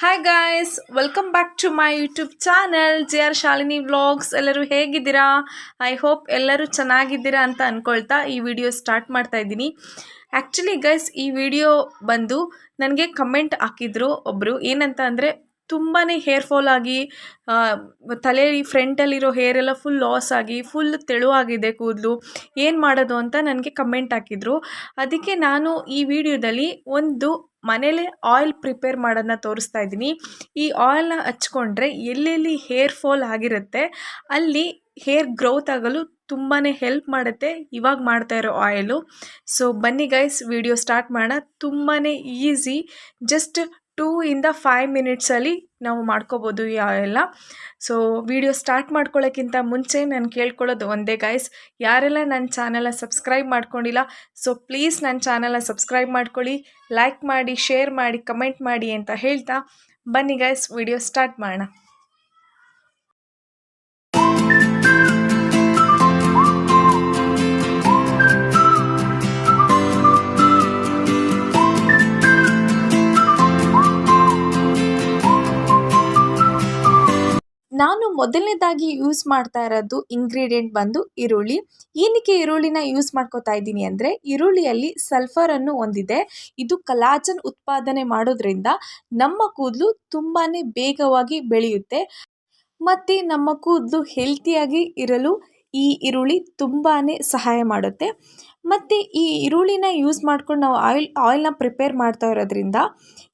Hi guys welcome back to my YouTube channel J R Shalini vlogs ಎಲ್ಲರೂ ಹೇಗಿದ್ದೀರಾ? I hope ಎಲ್ಲರೂ ಚೆನ್ನಾಗಿದ್ದೀರಾ ಅಂತ ಅಂದ್ಕೊಳ್ತಾ ಈ ವಿಡಿಯೋ ಸ್ಟಾರ್ಟ್ ಮಾಡ್ತಾ ಇದ್ದೀನಿ. ಆ್ಯಕ್ಚುಲಿ ಗೈಸ್ ಈ ವಿಡಿಯೋ ಬಂದು ನನಗೆ ಕಮೆಂಟ್ ಹಾಕಿದ್ರು ಒಬ್ಬರು ಏನಂತ ಅಂದರೆ ತುಂಬಾ ಹೇರ್ ಫಾಲ್ ಆಗಿ ತಲೆ ತಲೆಯಲ್ಲಿ ಫ್ರಂಟಲ್ಲಿರೋ ಹೇರ್ ಎಲ್ಲ ಫುಲ್ ಲಾಸ್ ಆಗಿ ಫುಲ್ ತೆಳುವಾಗಿದೆ ಕೂದಲು. ಏನು ಮಾಡೋದು ಅಂತ ನನಗೆ ಕಮೆಂಟ್ ಹಾಕಿದ್ರು. ಅದಕ್ಕೆ ನಾನು ಈ ವಿಡಿಯೋದಲ್ಲಿ ಒಂದು ಮನೇಲೆ ಆಯಿಲ್ ಪ್ರಿಪೇರ್ ಮಾಡೋದನ್ನ ತೋರಿಸ್ತಾ ಇದ್ದೀನಿ. ಈ ಆಯಿಲ್ನ ಹಚ್ಕೊಂಡ್ರೆ ಎಲ್ಲೆಲ್ಲಿ ಹೇರ್ ಫಾಲ್ ಆಗಿರುತ್ತೆ, ಅಲ್ಲಿ ಹೇರ್ ಗ್ರೋತ್ ಆಗಲು ತುಂಬಾ ಹೆಲ್ಪ್ ಮಾಡುತ್ತೆ ಇವಾಗ ಮಾಡ್ತಾ ಇರೋ ಆಯಿಲು ಸೊ ಬನ್ನಿ ಗೈಸ್ ವಿಡಿಯೋ ಸ್ಟಾರ್ಟ್ ಮಾಡೋಣ. ತುಂಬಾ ಈಸಿ ಜಸ್ಟ್ ಟೂ ಇಂದ ಫೈವ್ ಮಿನಿಟ್ಸಲ್ಲಿ ನಾವು ಮಾಡ್ಕೋಬೋದು ಎಲ್ಲ. ಸೊ ವಿಡಿಯೋ ಸ್ಟಾರ್ಟ್ ಮಾಡ್ಕೊಳ್ಳೋಕ್ಕಿಂತ ಮುಂಚೆ ನಾನು ಕೇಳ್ಕೊಳ್ಳೋದು ಒಂದೇ ಗೈಸ್ ಯಾರೆಲ್ಲ ನನ್ನ ಚಾನಲ್ನ ಸಬ್ಸ್ಕ್ರೈಬ್ ಮಾಡ್ಕೊಂಡಿಲ್ಲ ಸೊ ಪ್ಲೀಸ್ ನನ್ನ ಚಾನಲ್ನ ಸಬ್ಸ್ಕ್ರೈಬ್ ಮಾಡ್ಕೊಳ್ಳಿ ಲೈಕ್ ಮಾಡಿ ಶೇರ್ ಮಾಡಿ ಕಮೆಂಟ್ ಮಾಡಿ ಅಂತ ಹೇಳ್ತಾ ಬನ್ನಿ ಗೈಸ್ ವಿಡಿಯೋ ಸ್ಟಾರ್ಟ್ ಮಾಡೋಣ. ಮೊದಲನೇದಾಗಿ ಯೂಸ್ ಮಾಡ್ತಾ ಇರೋದು ಇಂಗ್ರೀಡಿಯೆಂಟ್ ಬಂದು ಈರುಳ್ಳಿ. ಏನಕ್ಕೆ ಈರುಳ್ಳಿನ ಯೂಸ್ ಮಾಡ್ಕೋತಾ ಇದ್ದೀನಿ ಅಂದರೆ ಈರುಳ್ಳಿಯಲ್ಲಿ ಸಲ್ಫರನ್ನು ಹೊಂದಿದೆ. ಇದು ಕಲಾಜನ್ ಉತ್ಪಾದನೆ ಮಾಡೋದ್ರಿಂದ ನಮ್ಮ ಕೂದಲು ತುಂಬಾ ಬೇಗವಾಗಿ ಬೆಳೆಯುತ್ತೆ. ಮತ್ತು ನಮ್ಮ ಕೂದಲು ಹೆಲ್ತಿಯಾಗಿ ಇರಲು ಈ ಈರುಳ್ಳಿ ತುಂಬಾ ಸಹಾಯ ಮಾಡುತ್ತೆ. ಮತ್ತು ಈ ಈರುಳ್ಳಿನ ಯೂಸ್ ಮಾಡ್ಕೊಂಡು ನಾವು ಆಯಿಲ್ ಆಯಿಲ್ನ ಪ್ರಿಪೇರ್ ಮಾಡ್ತಾ ಇರೋದ್ರಿಂದ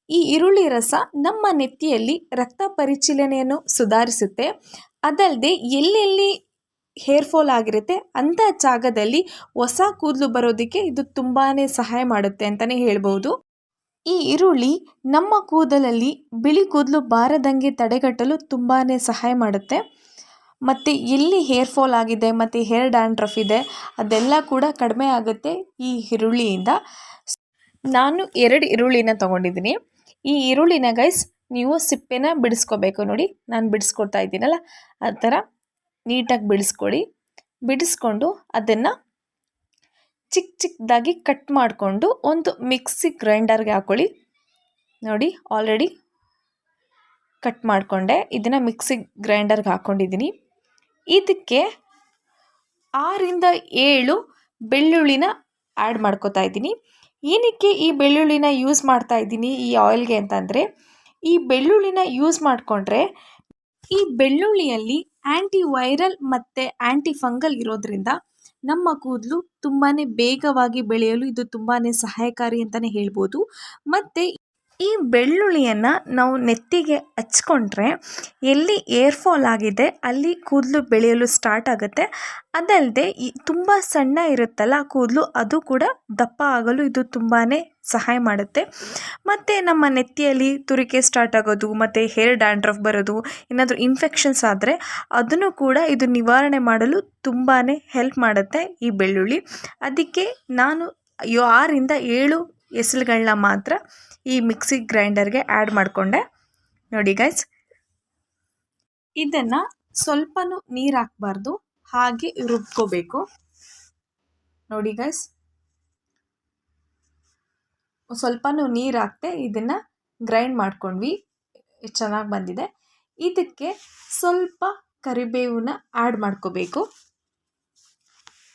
ಈ ಈರುಳ್ಳಿ ರಸ ನಮ್ಮ ನೆತ್ತಿಯಲ್ಲಿ ರಕ್ತ ಪರಿಚಲನೆಯನ್ನು ಸುಧಾರಿಸುತ್ತೆ. ಅದಲ್ಲದೆ ಎಲ್ಲೆಲ್ಲಿ ಹೇರ್ ಫಾಲ್ ಆಗಿರುತ್ತೆ ಅಂಥ ಜಾಗದಲ್ಲಿ ಹೊಸ ಕೂದಲು ಬರೋದಕ್ಕೆ ಇದು ತುಂಬಾ ಸಹಾಯ ಮಾಡುತ್ತೆ ಅಂತಲೇ ಹೇಳ್ಬೋದು. ಈ ಈರುಳ್ಳಿ ನಮ್ಮ ಕೂದಲಲ್ಲಿ ಬಿಳಿ ಕೂದಲು ಬಾರದಂಗೆ ತಡೆಗಟ್ಟಲು ತುಂಬಾ ಸಹಾಯ ಮಾಡುತ್ತೆ. ಮತ್ತು ಎಲ್ಲಿ ಹೇರ್ ಫಾಲ್ ಆಗಿದೆ, ಮತ್ತು ಹೇರ್ ಡ್ಯಾಂಡ್ರಫ್ ಇದೆ, ಅದೆಲ್ಲ ಕೂಡ ಕಡಿಮೆ ಆಗುತ್ತೆ ಈ ಈರುಳ್ಳಿಯಿಂದ. ನಾನು ಎರಡು ಈರುಳ್ಳಿನ ತೊಗೊಂಡಿದ್ದೀನಿ. ಈ ಈರುಳ್ಳಿನ ಗೈಸ್ ನೀವು ಸಿಪ್ಪೆನ ಬಿಡಿಸ್ಕೋಬೇಕು ನೋಡಿ. ನಾನು ಬಿಡಿಸ್ಕೊಡ್ತಾ ಇದ್ದೀನಲ್ಲ, ಆ ಥರ ನೀಟಾಗಿ ಬಿಡಿಸ್ಕೊಳ್ಳಿ ಬಿಡಿಸ್ಕೊಂಡು ಅದನ್ನು ಚಿಕ್ಕ ಚಿಕ್ಕದಾಗಿ ಕಟ್ ಮಾಡಿಕೊಂಡು ಒಂದು ಮಿಕ್ಸಿ ಗ್ರೈಂಡರ್ಗೆ ಹಾಕ್ಕೊಳ್ಳಿ ನೋಡಿ ಆಲ್ರೆಡಿ ಕಟ್ ಮಾಡಿಕೊಂಡೆ. ಇದನ್ನು ಮಿಕ್ಸಿ ಗ್ರೈಂಡರ್ಗೆ ಹಾಕ್ಕೊಂಡಿದ್ದೀನಿ ಇದಕ್ಕೆ ಆರಿಂದ ಏಳು ಬೆಳ್ಳುಳ್ಳಿನ ಆ್ಯಡ್ ಮಾಡ್ಕೋತಾ ಇದ್ದೀನಿ. ಏನಕ್ಕೆ ಈ ಬೆಳ್ಳುಳ್ಳಿನ ಯೂಸ್ ಮಾಡ್ತಾ ಇದ್ದೀನಿ ಈ ಆಯಿಲ್ಗೆ ಅಂತಂದರೆ, ಈ ಬೆಳ್ಳುಳ್ಳಿನ ಯೂಸ್ ಮಾಡಿಕೊಂಡ್ರೆ ಈ ಬೆಳ್ಳುಳ್ಳಿಯಲ್ಲಿ ಆ್ಯಂಟಿ ವೈರಲ್ ಮತ್ತು ಆ್ಯಂಟಿ ಫಂಗಲ್ ಇರೋದ್ರಿಂದ ನಮ್ಮ ಕೂದಲು ತುಂಬಾ ಬೇಗವಾಗಿ ಬೆಳೆಯಲು ಇದು ತುಂಬಾ ಸಹಾಯಕಾರಿ ಅಂತಲೇ ಹೇಳ್ಬೋದು. ಮತ್ತು ಈ ಬೆಳ್ಳುಳ್ಳಿಯನ್ನು ನಾವು ನೆತ್ತಿಗೆ ಹಚ್ಕೊಂಡ್ರೆ ಎಲ್ಲಿ ಏರ್ ಫಾಲ್ ಆಗಿದೆ, ಅಲ್ಲಿ ಕೂದಲು ಬೆಳೆಯಲು ಸ್ಟಾರ್ಟ್ ಆಗುತ್ತೆ. ಅದಲ್ಲದೆ ಈ ತುಂಬ ಸಣ್ಣ ಇರುತ್ತಲ್ಲ ಕೂದಲು, ಅದು ಕೂಡ ದಪ್ಪ ಆಗಲು ಇದು ತುಂಬಾ ಸಹಾಯ ಮಾಡುತ್ತೆ. ಮತ್ತು ನಮ್ಮ ನೆತ್ತಿಯಲ್ಲಿ ತುರಿಕೆ ಸ್ಟಾರ್ಟ್ ಆಗೋದು, ಮತ್ತು ಹೇರ್ ಡ್ಯಾಂಡ್ರಫ್ ಬರೋದು, ಏನಾದರೂ ಇನ್ಫೆಕ್ಷನ್ಸ್ ಆದರೆ ಅದನ್ನು ಕೂಡ ಇದು ನಿವಾರಣೆ ಮಾಡಲು ತುಂಬಾ ಹೆಲ್ಪ್ ಮಾಡುತ್ತೆ ಈ ಬೆಳ್ಳುಳ್ಳಿ. ಅದಕ್ಕೆ ನಾನು ಆರಿಂದ ಏಳು ಎಸಳುಗಳನ್ನ ಮಾತ್ರ ಈ ಮಿಕ್ಸಿ ಗ್ರೈಂಡರ್ಗೆ ಆ್ಯಡ್ ಮಾಡಿಕೊಂಡೆ. ನೋಡಿ ಗೈಸ್ ಇದನ್ನು ಸ್ವಲ್ಪನೂ ನೀರು ಹಾಕಬಾರ್ದು, ಹಾಗೆ ರುಬ್ಕೋಬೇಕು. ನೋಡಿ ಗೈಸ್ ಸ್ವಲ್ಪನೂ ನೀರು ಹಾಕ್ತೆ ಇದನ್ನು ಗ್ರೈಂಡ್ ಮಾಡ್ಕೊಂಡ್ವಿ. ಚೆನ್ನಾಗಿ ಬಂದಿದೆ. ಇದಕ್ಕೆ ಸ್ವಲ್ಪ ಕರಿಬೇವನ್ನ ಆ್ಯಡ್ ಮಾಡ್ಕೋಬೇಕು.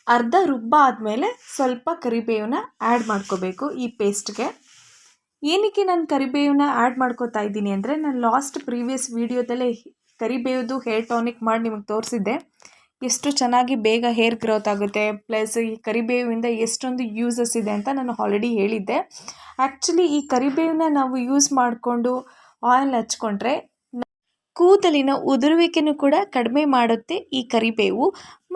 ಅರ್ಧ ರುಬ್ಬ ಆದಮೇಲೆ ಸ್ವಲ್ಪ ಕರಿಬೇವನ್ನ ಆ್ಯಡ್ ಮಾಡ್ಕೋಬೇಕು ಈ ಪೇಸ್ಟ್ಗೆ ಏನಕ್ಕೆ ನಾನು ಕರಿಬೇವನ್ನ ಆ್ಯಡ್ ಮಾಡ್ಕೋತಾ ಇದ್ದೀನಿ ಅಂದರೆ ನಾನು ಲಾಸ್ಟ್ ಪ್ರೀವಿಯಸ್ ವೀಡಿಯೋದಲ್ಲೇ ಕರಿಬೇವ್ದು ಹೇರ್ ಟಾನಿಕ್ ಮಾಡಿ ನಿಮಗೆ ತೋರಿಸಿದ್ದೆ. ಎಷ್ಟು ಚೆನ್ನಾಗಿ ಬೇಗ ಹೇರ್ ಗ್ರೋತ್ ಆಗುತ್ತೆ ಪ್ಲಸ್ ಈ ಕರಿಬೇವಿಂದ ಎಷ್ಟೊಂದು ಯೂಸಸ್ ಇದೆ ಅಂತ ನಾನು ಆಲ್ರೆಡಿ ಹೇಳಿದ್ದೆ. ಆ್ಯಕ್ಚುಲಿ ಈ ಕರಿಬೇವನ್ನ ನಾವು ಯೂಸ್ ಮಾಡಿಕೊಂಡು ಆಯಿಲ್ ಹಚ್ಕೊಂಡ್ರೆ ಕೂದಲಿನ ಉದುರುವಿಕೆನೂ ಕೂಡ ಕಡಿಮೆ ಮಾಡುತ್ತೆ ಈ ಕರಿಬೇವು.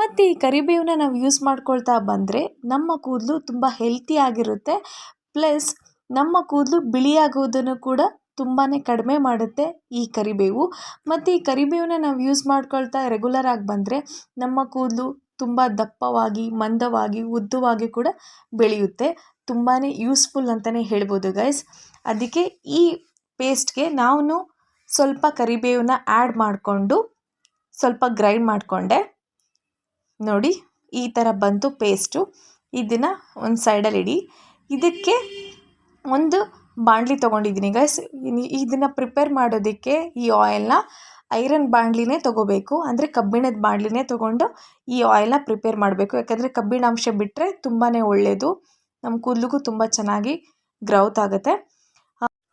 ಮತ್ತು ಈ ಕರಿಬೇವನ್ನ ನಾವು ಯೂಸ್ ಮಾಡ್ಕೊಳ್ತಾ ಬಂದರೆ ನಮ್ಮ ಕೂದಲು ತುಂಬ ಹೆಲ್ತಿಯಾಗಿರುತ್ತೆ ಪ್ಲಸ್ ನಮ್ಮ ಕೂದಲು ಬಿಳಿಯಾಗುವುದನ್ನು ಕೂಡ ತುಂಬಾ ಕಡಿಮೆ ಮಾಡುತ್ತೆ ಈ ಕರಿಬೇವು. ಮತ್ತು ಈ ಕರಿಬೇವನ್ನ ನಾವು ಯೂಸ್ ಮಾಡ್ಕೊಳ್ತಾ ರೆಗ್ಯುಲರ್ ಆಗಿ ಬಂದರೆ ನಮ್ಮ ಕೂದಲು ತುಂಬ ದಪ್ಪವಾಗಿ, ಮಂದವಾಗಿ, ಉದ್ದವಾಗಿ ಕೂಡ ಬೆಳೆಯುತ್ತೆ. ತುಂಬಾ ಯೂಸ್ಫುಲ್ ಅಂತಲೇ ಹೇಳ್ಬೋದು ಗೈಸ್ ಅದಕ್ಕೆ ಈ ಪೇಸ್ಟ್ಗೆ ನಾನು ಸ್ವಲ್ಪ ಕರಿಬೇವನ್ನ ಆ್ಯಡ್ ಮಾಡಿಕೊಂಡು ಸ್ವಲ್ಪ ಗ್ರೈಂಡ್ ಮಾಡಿಕೊಂಡೆ. ನೋಡಿ, ಈ ಥರ ಬಂತು ಪೇಸ್ಟು ಇದನ್ನು ಒಂದು ಸೈಡಲ್ಲಿ ಇಡಿ. ಇದಕ್ಕೆ ಒಂದು ಬಾಣಲಿ ತೊಗೊಂಡಿದ್ದೀನಿ ಗೈಸ್ ಇದನ್ನು ಪ್ರಿಪೇರ್ ಮಾಡೋದಕ್ಕೆ ಈ ಆಯಿಲ್ನ ಐರನ್ ಬಾಣಲಿನೇ ತೊಗೋಬೇಕು. ಅಂದರೆ ಕಬ್ಬಿಣದ ಬಾಣಲಿನೇ ತೊಗೊಂಡು ಈ ಆಯಿಲ್ನ ಪ್ರಿಪೇರ್ ಮಾಡಬೇಕು. ಯಾಕಂದರೆ ಕಬ್ಬಿಣಾಂಶ ಬಿಟ್ಟರೆ ತುಂಬಾ ಒಳ್ಳೆಯದು ನಮ್ಮ ಕೂದಲಿಗೂ ತುಂಬ ಚೆನ್ನಾಗಿ ಗ್ರೌತ್ ಆಗುತ್ತೆ.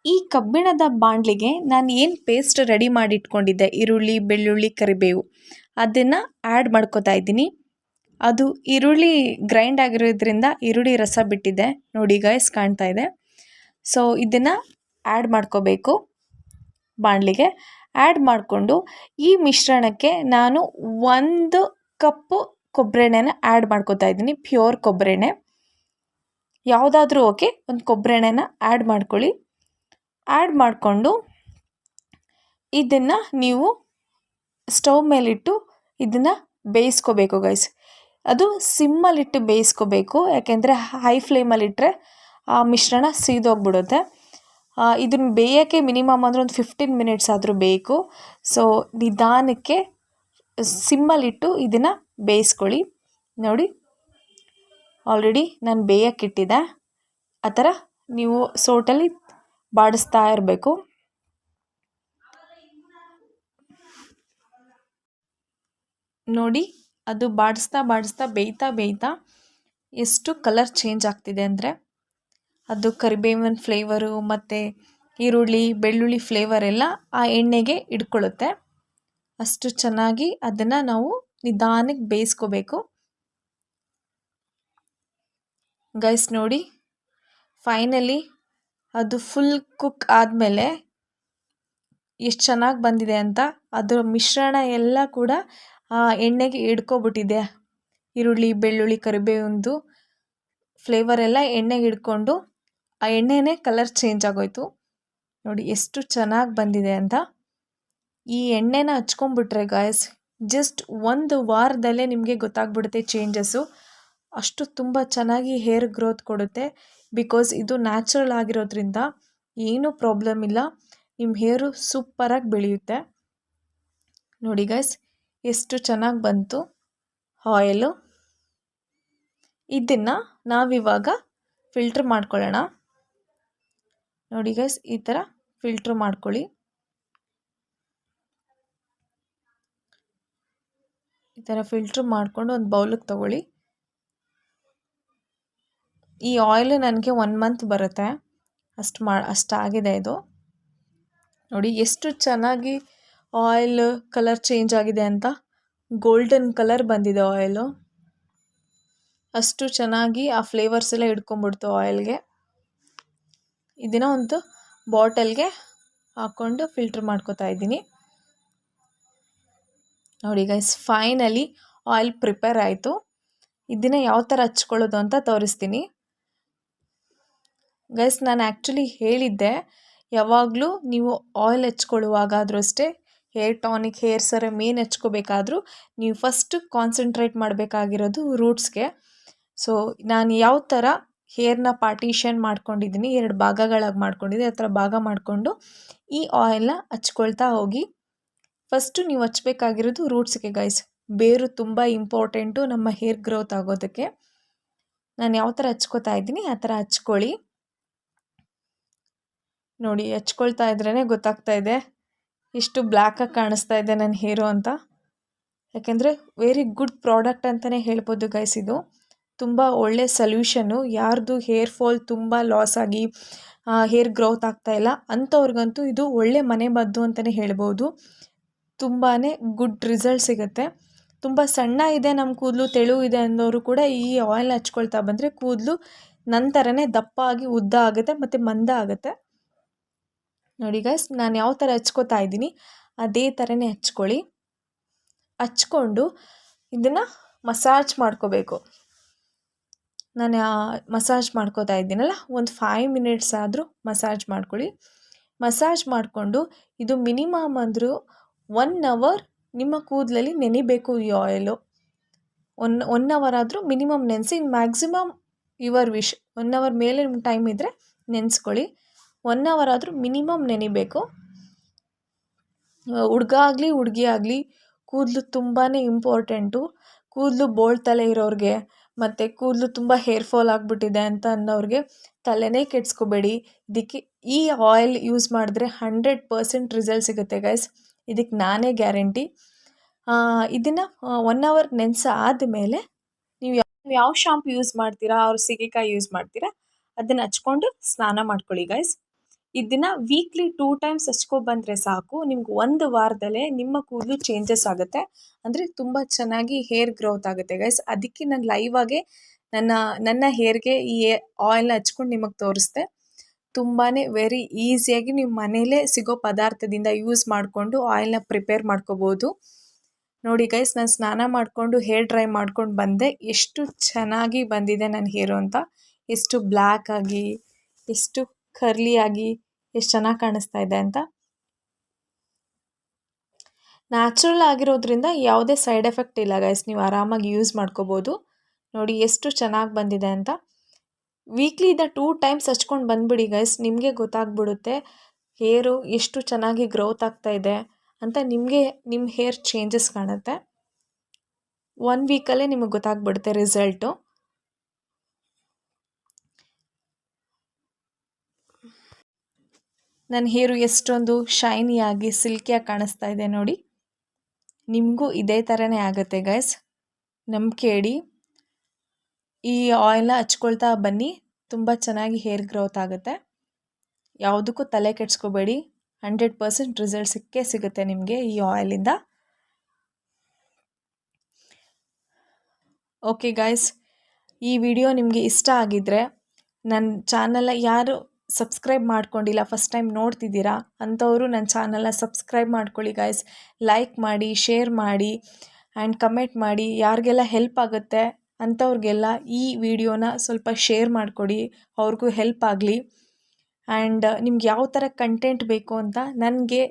ಈ ಕಬ್ಬಿಣದ ಬಾಣಲಿಗೆ ನಾನು ಏನು ಪೇಸ್ಟ್ ರೆಡಿ ಮಾಡಿ ಇಟ್ಕೊಂಡಿದ್ದೆ ಈರುಳ್ಳಿ, ಬೆಳ್ಳುಳ್ಳಿ, ಕರಿಬೇವು. ಅದನ್ನು ಆ್ಯಡ್ ಮಾಡ್ಕೋತಾ ಇದ್ದೀನಿ. ಅದು ಈರುಳ್ಳಿ ಗ್ರೈಂಡ್ ಆಗಿರೋದ್ರಿಂದ ಈರುಳ್ಳಿ ರಸ ಬಿಟ್ಟಿದೆ. ನೋಡಿ ಗೈಸ್ ಕಾಣ್ತಾ ಇದೆ. ಸೊ ಇದನ್ನು ಆ್ಯಡ್ ಮಾಡ್ಕೋಬೇಕು ಬಾಣಲಿಗೆ. ಆ್ಯಡ್ ಮಾಡಿಕೊಂಡು ಈ ಮಿಶ್ರಣಕ್ಕೆ ನಾನು ಒಂದು ಕಪ್ಪು ಕೊಬ್ಬರೆಣ್ಣೆನ ಆ್ಯಡ್ ಮಾಡ್ಕೋತಾ ಇದ್ದೀನಿ. ಪ್ಯೂರ್ ಕೊಬ್ಬರೆಣ್ಣೆ ಯಾವುದಾದ್ರೂ ಓಕೆ ಒಂದು ಕೊಬ್ಬರೆಣ್ಣೆನ ಆ್ಯಡ್ ಮಾಡ್ಕೊಳ್ಳಿ. ಆ್ಯಡ್ ಮಾಡಿಕೊಂಡು ಇದನ್ನು ನೀವು ಸ್ಟವ್ ಮೇಲಿಟ್ಟು ಇದನ್ನು ಬೇಯಿಸ್ಕೋಬೇಕು ಗೈಸ್ ಅದು ಸಿಮ್ಮಲ್ಲಿಟ್ಟು ಬೇಯಿಸ್ಕೋಬೇಕು, ಯಾಕೆಂದರೆ ಹೈ ಫ್ಲೇಮಲ್ಲಿಟ್ಟರೆ ಆ ಮಿಶ್ರಣ ಸೀದೋಗ್ಬಿಡುತ್ತೆ. ಇದನ್ನು ಬೇಯೋಕ್ಕೆ ಮಿನಿಮಮ್ ಅಂದರೆ ಒಂದು ಫಿಫ್ಟೀನ್ ಮಿನಿಟ್ಸ್ ಆದರೂ ಬೇಕು. ಸೊ ನಿಧಾನಕ್ಕೆ ಸಿಮ್ಮಲ್ಲಿಟ್ಟು ಇದನ್ನು ಬೇಯಿಸ್ಕೊಳ್ಳಿ. ನೋಡಿ ಆಲ್ರೆಡಿ ನಾನು ಬೇಯೋಕ್ಕಿಟ್ಟಿದ್ದೆ ಆ ಥರ ನೀವು ಸೋಟಲ್ಲಿ ಬಾಡಿಸ್ತಾ ಇರಬೇಕು. ನೋಡಿ, ಅದು ಬಾಡಿಸ್ತಾ ಬಾಡಿಸ್ತಾ ಬೇಯ್ತಾ ಬೇಯ್ತಾ ಎಷ್ಟು ಕಲರ್ ಚೇಂಜ್ ಆಗ್ತಿದೆ ಅಂದರೆ ಅದು ಕರಿಬೇವಿನ ಫ್ಲೇವರು ಮತ್ತು ಈರುಳ್ಳಿ, ಬೆಳ್ಳುಳ್ಳಿ ಫ್ಲೇವರ್ ಎಲ್ಲ ಆ ಎಣ್ಣೆಗೆ ಇಡ್ಕೊಳ್ಳುತ್ತೆ. ಅಷ್ಟು ಚೆನ್ನಾಗಿ ಅದನ್ನು ನಾವು ನಿಧಾನಕ್ಕೆ ಬೇಯಿಸ್ಕೋಬೇಕು. ಗೈಸ್ ನೋಡಿ ಫೈನಲಿ ಅದು ಫುಲ್ ಕುಕ್ ಆದಮೇಲೆ ಎಷ್ಟು ಚೆನ್ನಾಗಿ ಬಂದಿದೆ ಅಂತ ಅದರ ಮಿಶ್ರಣ ಎಲ್ಲ ಕೂಡ, ಆ, ಎಣ್ಣೆಗೆ ಹಿಡ್ಕೊಬಿಟ್ಟಿದೆ ಈರುಳ್ಳಿ, ಬೆಳ್ಳುಳ್ಳಿ, ಕರಿಬೇವಿಂದು ಫ್ಲೇವರ್ ಎಲ್ಲ ಎಣ್ಣೆಗೆ ಹಿಡ್ಕೊಂಡು ಆ ಎಣ್ಣೆನೇ ಕಲರ್ ಚೇಂಜ್ ಆಗೋಯ್ತು. ನೋಡಿ ಎಷ್ಟು ಚೆನ್ನಾಗಿ ಬಂದಿದೆ ಅಂತ. ಈ ಎಣ್ಣೆನ ಹಚ್ಕೊಂಡ್ಬಿಟ್ರೆ ಗಾಯಸ್ ಜಸ್ಟ್ ಒಂದು ವಾರದಲ್ಲೇ ನಿಮಗೆ ಗೊತ್ತಾಗ್ಬಿಡುತ್ತೆ ಚೇಂಜಸ್ಸು ಅಷ್ಟು ತುಂಬ ಚೆನ್ನಾಗಿ ಹೇರ್ ಗ್ರೋತ್ ಕೊಡುತ್ತೆ. ಬಿಕಾಸ್ ಇದು ನ್ಯಾಚುರಲ್ ಆಗಿರೋದ್ರಿಂದ ಏನೂ ಪ್ರಾಬ್ಲಮ್ ಇಲ್ಲ. ನಿಮ್ಮ ಹೇರು ಸೂಪರಾಗಿ ಬೆಳೆಯುತ್ತೆ. ನೋಡಿ ಗೈಸ್ ಎಷ್ಟು ಚೆನ್ನಾಗಿ ಬಂತು ಆಯಿಲು ಇದನ್ನು ನಾವಿವಾಗ ಫಿಲ್ಟ್ರ್ ಮಾಡ್ಕೊಳ್ಳೋಣ. ನೋಡಿ ಗೈಸ್ ಈ ಥರ ಫಿಲ್ಟ್ರ್ ಮಾಡ್ಕೊಳ್ಳಿ. ಈ ಥರ ಫಿಲ್ಟ್ರ್ ಮಾಡಿಕೊಂಡು ಒಂದು ಬೌಲಿಗೆ ತೊಗೊಳ್ಳಿ. ಈ ಆಯಿಲ್ ನನಗೆ ಒನ್ ಮಂತ್ ಬರುತ್ತೆ. ಅಷ್ಟು ಮಾ ಅಷ್ಟಾಗಿದೆ ಇದು. ನೋಡಿ ಎಷ್ಟು ಚೆನ್ನಾಗಿ ಆಯಿಲ್ ಕಲರ್ ಚೇಂಜ್ ಆಗಿದೆ ಅಂತ. ಗೋಲ್ಡನ್ ಕಲರ್ ಬಂದಿದೆ ಆಯಿಲು ಅಷ್ಟು ಚೆನ್ನಾಗಿ ಆ ಫ್ಲೇವರ್ಸ್ ಎಲ್ಲ ಹಿಡ್ಕೊಂಬಿಡ್ತು ಆಯಿಲ್ಗೆ ಇದನ್ನು ಒಂದು ಬಾಟಲ್ಗೆ ಹಾಕ್ಕೊಂಡು ಫಿಲ್ಟ್ರ್ ಮಾಡ್ಕೋತಾ ಇದ್ದೀನಿ. ನೋಡಿ ಗೈಸ್ ಫೈನಲಿ ಆಯಿಲ್ ಪ್ರಿಪೇರ್ ಆಯಿತು. ಇದನ್ನು ಯಾವ ಥರ ಹಚ್ಕೊಳ್ಳೋದು ಅಂತ ತೋರಿಸ್ತೀನಿ. ಗೈಸ್ ನಾನು ಆ್ಯಕ್ಚುಲಿ ಹೇಳಿದ್ದೆ, ಯಾವಾಗಲೂ ನೀವು ಆಯಿಲ್ ಹಚ್ಕೊಳ್ಳುವಾಗಾದರೂ ಅಷ್ಟೇ ಹೇರ್ ಟಾನಿಕ್ ಹೇರ್ ಸರಮ್ ಏನು ಹಚ್ಕೋಬೇಕಾದ್ರೂ ನೀವು ಫಸ್ಟ್ ಕಾನ್ಸಂಟ್ರೇಟ್ ಮಾಡಬೇಕಾಗಿರೋದು ರೂಟ್ಸ್ಗೆ ಸೊ ನಾನು ಯಾವ ಥರ ಹೇರ್ನ ಪಾರ್ಟಿಷನ್ ಮಾಡ್ಕೊಂಡಿದ್ದೀನಿ, ಎರಡು ಭಾಗಗಳಾಗಿ ಮಾಡ್ಕೊಂಡಿದ್ದೆ ಆ ಥರ ಭಾಗ ಮಾಡಿಕೊಂಡು ಈ ಆಯಿಲ್ನ ಹಚ್ಕೊಳ್ತಾ ಹೋಗಿ ಫಸ್ಟು ನೀವು ಹಚ್ಬೇಕಾಗಿರೋದು ರೂಟ್ಸ್ಗೆ ಗೈಸ್ ಬೇರು ತುಂಬ ಇಂಪಾರ್ಟೆಂಟು ನಮ್ಮ ಹೇರ್ ಗ್ರೋತ್ ಆಗೋದಕ್ಕೆ. ನಾನು ಯಾವ ಥರ ಹಚ್ಕೋತಾ ಇದ್ದೀನಿ, ಆ ಥರ ಹಚ್ಕೊಳ್ಳಿ. ನೋಡಿ ಹಚ್ಕೊಳ್ತಾ ಇದ್ರೇ ಗೊತ್ತಾಗ್ತಾ ಇದೆ. ಇಷ್ಟು ಬ್ಲ್ಯಾಕಾಗಿ ಕಾಣಿಸ್ತಾ ಇದೆ ನನ್ನ ಹೇರು ಅಂತ. ಯಾಕೆಂದರೆ ವೆರಿ ಗುಡ್ ಪ್ರಾಡಕ್ಟ್ ಅಂತಲೇ ಹೇಳ್ಬೋದು ಗೈಸ್ ಇದು. ತುಂಬ ಒಳ್ಳೆ ಸೊಲ್ಯೂಷನ್ನು ಯಾರ್ದು ಹೇರ್ ಫಾಲ್ ತುಂಬ ಲಾಸ್ ಆಗಿ ಹೇರ್ ಗ್ರೋತ್ ಆಗ್ತಾ ಇಲ್ಲ. ಅಂಥವ್ರಿಗಂತೂ ಇದು ಒಳ್ಳೆ ಮನೆ ಮದ್ದು ಅಂತಲೇ ಹೇಳ್ಬೋದು. ತುಂಬಾ ಗುಡ್ ರಿಸಲ್ಟ್ ಸಿಗುತ್ತೆ. ತುಂಬ ಸಣ್ಣ ಇದೆ ನಮ್ಮ ಕೂದಲು, ತೆಳು ಇದೆ ಅನ್ನೋರು ಕೂಡ ಈ ಆಯಿಲ್ ಹಚ್ಕೊಳ್ತಾ ಬಂದರೆ ಕೂದಲು ನಂತರನೇ ದಪ್ಪ ಆಗಿ ಉದ್ದ ಆಗುತ್ತೆ, ಮತ್ತು ಮಂದ ಆಗುತ್ತೆ. ನೋಡಿ ಗೈಸ್ ನಾನು ಯಾವ ಥರ ಹಚ್ಕೋತಾ ಇದ್ದೀನಿ, ಅದೇ ಥರನೇ ಹಚ್ಕೊಳ್ಳಿ. ಹಚ್ಕೊಂಡು ಇದನ್ನು ಮಸಾಜ್ ಮಾಡ್ಕೋಬೇಕು. ನಾನು ಮಸಾಜ್ ಮಾಡ್ಕೋತಾ ಇದ್ದೀನಲ್ಲ, ಒಂದು ಫೈವ್ ಮಿನಿಟ್ಸ್ ಆದರೂ ಮಸಾಜ್ ಮಾಡ್ಕೊಳ್ಳಿ. ಮಸಾಜ್ ಮಾಡಿಕೊಂಡು ಇದು ಮಿನಿಮಮ್ ಅಂದರೂ ಒನ್ ಅವರ್ ನಿಮ್ಮ ಕೂದಲಲ್ಲಿ ನೆನಿಬೇಕು ಈ ಆಯಿಲು ಒನ್ ಒನ್ ಅವರ್ ಆದರೂ ಮಿನಿಮಮ್ ನೆನೆಸಿ maximum your wish one hour ಮೇಲೆ ನಿಮ್ಮ ಟೈಮ್ ಇದ್ದರೆ ನೆನೆಸ್ಕೊಳ್ಳಿ. ಒನ್ ಅವರ್ ಆದರೂ ಮಿನಿಮಮ್ ನೆನಿಬೇಕು. ಹುಡ್ಗ ಆಗಲಿ, ಹುಡ್ಗಿ ಆಗಲಿ, ಕೂದಲು ತುಂಬಾ ಇಂಪಾರ್ಟೆಂಟು ಕೂದಲು ಬೋಳ್ತಲೆ ಇರೋರಿಗೆ ಮತ್ತು ಕೂದಲು ತುಂಬ ಹೇರ್ ಫಾಲ್ ಆಗಿಬಿಟ್ಟಿದೆ ಅಂತ ಅನ್ನೋರಿಗೆ ತಲೆನೇ ಕೆಡಿಸ್ಕೋಬೇಡಿ. ಇದಕ್ಕೆ ಈ ಆಯಿಲ್ ಯೂಸ್ ಮಾಡಿದ್ರೆ ಹಂಡ್ರೆಡ್ ಪರ್ಸೆಂಟ್ ರಿಸಲ್ಟ್ ಸಿಗುತ್ತೆ ಗೈಸ್ ಇದಕ್ಕೆ ನಾನೇ ಗ್ಯಾರಂಟಿ ಇದನ್ನು ಒನ್ ಅವರ್ ನೆನೆಸ ಆದಮೇಲೆ ನೀವು ಯಾವ ಯಾವ ಶಾಂಪು ಯೂಸ್ ಮಾಡ್ತೀರಾ, ಅವ್ರ ಸೀಗೆಕಾಯಿ ಯೂಸ್ ಮಾಡ್ತೀರಾ, ಅದನ್ನು ಹಚ್ಕೊಂಡು ಸ್ನಾನ ಮಾಡ್ಕೊಳ್ಳಿ ಗೈಸ್ ಇದನ್ನು ವೀಕ್ಲಿ ಟೂ ಟೈಮ್ಸ್ ಹಚ್ಕೊಬಂದರೆ ಸಾಕು. ನಿಮ್ಗೆ ಒಂದು ವಾರದಲ್ಲೇ ನಿಮ್ಮ ಕೂದಲು ಚೇಂಜಸ್ ಆಗುತ್ತೆ. ಅಂದರೆ ತುಂಬ ಚೆನ್ನಾಗಿ ಹೇರ್ ಗ್ರೋತ್ ಆಗುತ್ತೆ ಗೈಸ್ ಅದಕ್ಕೆ ನಾನು ಲೈವ್ ಆಗೇ ನನ್ನ ನನ್ನ ಹೇರ್ಗೆ ಈ ಆಯಿಲ್ನ ಹಚ್ಕೊಂಡು ನಿಮಗೆ ತೋರಿಸ್ದೆ ತುಂಬಾ ವೆರಿ ಈಸಿಯಾಗಿ ನೀವು ಮನೇಲೇ ಸಿಗೋ ಪದಾರ್ಥದಿಂದ ಯೂಸ್ ಮಾಡಿಕೊಂಡು ಆಯಿಲ್ನ ಪ್ರಿಪೇರ್ ಮಾಡ್ಕೋಬೋದು. ನೋಡಿ ಗೈಸ್ ನಾನು ಸ್ನಾನ ಮಾಡಿಕೊಂಡು ಹೇರ್ ಡ್ರೈ ಮಾಡ್ಕೊಂಡು ಬಂದೆ. ಎಷ್ಟು ಚೆನ್ನಾಗಿ ಬಂದಿದೆ ನನ್ನ ಹೇರು ಅಂತ. ಎಷ್ಟು ಬ್ಲ್ಯಾಕ್ ಆಗಿ, ಎಷ್ಟು ಕರ್ಲಿ ಆಗಿ ಎಷ್ಟು ಚೆನ್ನಾಗಿ ಕಾಣಿಸ್ತಾ ಇದೆ ಅಂತ. ನ್ಯಾಚುರಲ್ ಆಗಿರೋದ್ರಿಂದ ಯಾವುದೇ ಸೈಡ್ ಎಫೆಕ್ಟ್ ಇಲ್ಲ ಗೈಸ್ ನೀವು ಆರಾಮಾಗಿ ಯೂಸ್ ಮಾಡ್ಕೋಬೋದು. ನೋಡಿ ಎಷ್ಟು ಚೆನ್ನಾಗಿ ಬಂದಿದೆ ಅಂತ. ವೀಕ್ಲಿ ಇದ ಟೂ ಟೈಮ್ಸ್ ಹಚ್ಕೊಂಡು ಬಂದುಬಿಡಿ ಗೈಸ್ ನಿಮಗೆ ಗೊತ್ತಾಗ್ಬಿಡುತ್ತೆ ಹೇರು ಎಷ್ಟು ಚೆನ್ನಾಗಿ ಗ್ರೋತ್ ಆಗ್ತಾ ಇದೆ ಅಂತ ನಿಮಗೆ ನಿಮ್ಮ ಹೇರ್ ಚೇಂಜಸ್ ಕಾಣುತ್ತೆ. ಒನ್ ವೀಕಲ್ಲೇ ನಿಮಗೆ ಗೊತ್ತಾಗ್ಬಿಡುತ್ತೆ ರಿಸಲ್ಟು ನನ್ನ ಹೇರು ಎಷ್ಟೊಂದು ಶೈನಿಯಾಗಿ, ಸಿಲ್ಕಿಯಾಗಿ ಕಾಣಿಸ್ತಾ ಇದೆ ನೋಡಿ. ನಿಮಗೂ ಇದೇ ಥರನೇ ಆಗುತ್ತೆ ಗೈಸ್ ನಂಬಿಕೆ ಇಡಿ. ಈ ಆಯಿಲ್ನ ಹಚ್ಕೊಳ್ತಾ ಬನ್ನಿ, ತುಂಬ ಚೆನ್ನಾಗಿ ಹೇರ್ ಗ್ರೋತ್ ಆಗುತ್ತೆ. ಯಾವುದಕ್ಕೂ ತಲೆ ಕೆಡ್ಸ್ಕೋಬೇಡಿ. ಹಂಡ್ರೆಡ್ ಪರ್ಸೆಂಟ್ ರಿಸಲ್ಟ್ ಸಿಕ್ಕೇ ಸಿಗುತ್ತೆ ನಿಮಗೆ ಈ ಆಯಿಲಿಂದ ಓಕೆ ಗಾಯ್ಸ್ ಈ ವಿಡಿಯೋ ನಿಮಗೆ ಇಷ್ಟ ಆಗಿದ್ದರೆ ನನ್ನ ಚಾನಲ್ನ ಯಾರು ಸಬ್ಸ್ಕ್ರೈಬ್ ಮಾಡ್ಕೊಂಡಿಲ್ಲ ಫಸ್ಟ್ ಟೈಮ್ ನೋಡ್ತಿದ್ದೀರಾ ಅಂಥವರು ನನ್ನ ಚಾನಲ್ನ ಸಬ್ಸ್ಕ್ರೈಬ್ ಮಾಡ್ಕೊಳ್ಳಿ ಗಾಯ್ಸ್ ಲೈಕ್ ಮಾಡಿ ಶೇರ್ ಮಾಡಿ ಆ್ಯಂಡ್ ಕಮೆಂಟ್ ಮಾಡಿ. ಯಾರಿಗೆಲ್ಲ ಹೆಲ್ಪ್ ಆಗುತ್ತೆ ಅಂಥವ್ರಿಗೆಲ್ಲ ಈ ವಿಡಿಯೋನ ಸ್ವಲ್ಪ ಶೇರ್ ಮಾಡಿಕೊಡಿ. ಅವ್ರಿಗೂ ಹೆಲ್ಪ್ ಆಗಲಿ. ಆ್ಯಂಡ್ ನಿಮ್ಗೆ ಯಾವ ಥರ ಕಂಟೆಂಟ್ ಬೇಕು ಅಂತ ನನಗೆ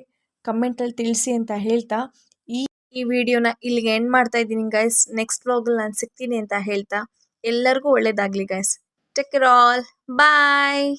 ಕಮೆಂಟಲ್ಲಿ ತಿಳಿಸಿ ಅಂತ ಹೇಳ್ತಾ, ಈ ಈ ವಿಡಿಯೋನ ಇಲ್ಲಿಗೆ ಎಂಡ್ ಮಾಡ್ತಾ ಇದ್ದೀನಿ ಗೈಸ್ ನೆಕ್ಸ್ಟ್ ವ್ಲಾಗಲ್ಲಿ ನಾನು ಸಿಗ್ತೀನಿ ಅಂತ ಹೇಳ್ತಾ, ಎಲ್ಲರಿಗೂ ಒಳ್ಳೇದಾಗಲಿ guys take care all bye